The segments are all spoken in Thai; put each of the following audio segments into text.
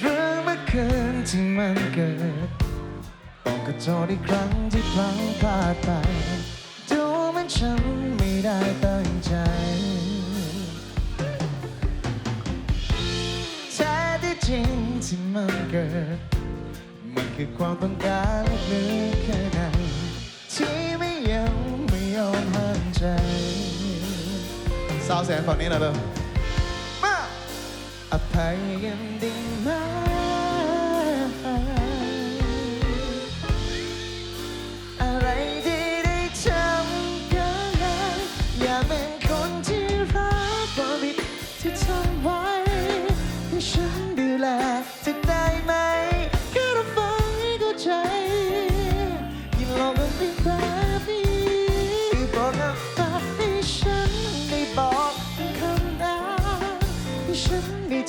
เรื่องเมื่อคืนที่มันเกิดต้องขอโทษอีกครั้งที่พลั้งพลาดไป ที่มันเกิด มันคือความต้องการลึกๆแค่ไหนที่ไม่ยอมไม่ยอมหันใจสาวแสนฝั่งนี้หน่อยเร็วมาอภัยยังดีไหม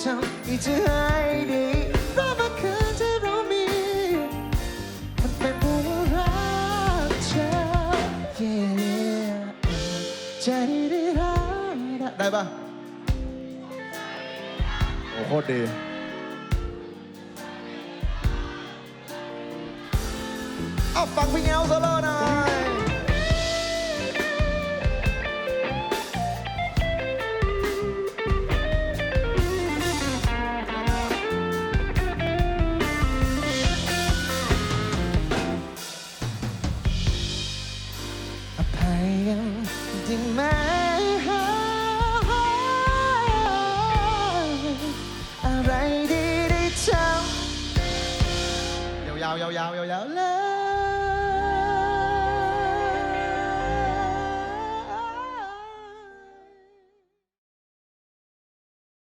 ทำให้เธอให้ดีเพราะเมื่อคืนที่เรามี มันเป็นผู้รักเธอ yeah ใจได้รักได้ปะโอ้โคตรดีเอาฟังพี่เงาโซโล่หน่อย ยังดีไหมอะไรดีได้ทำยาวๆยาวๆยาวๆเลย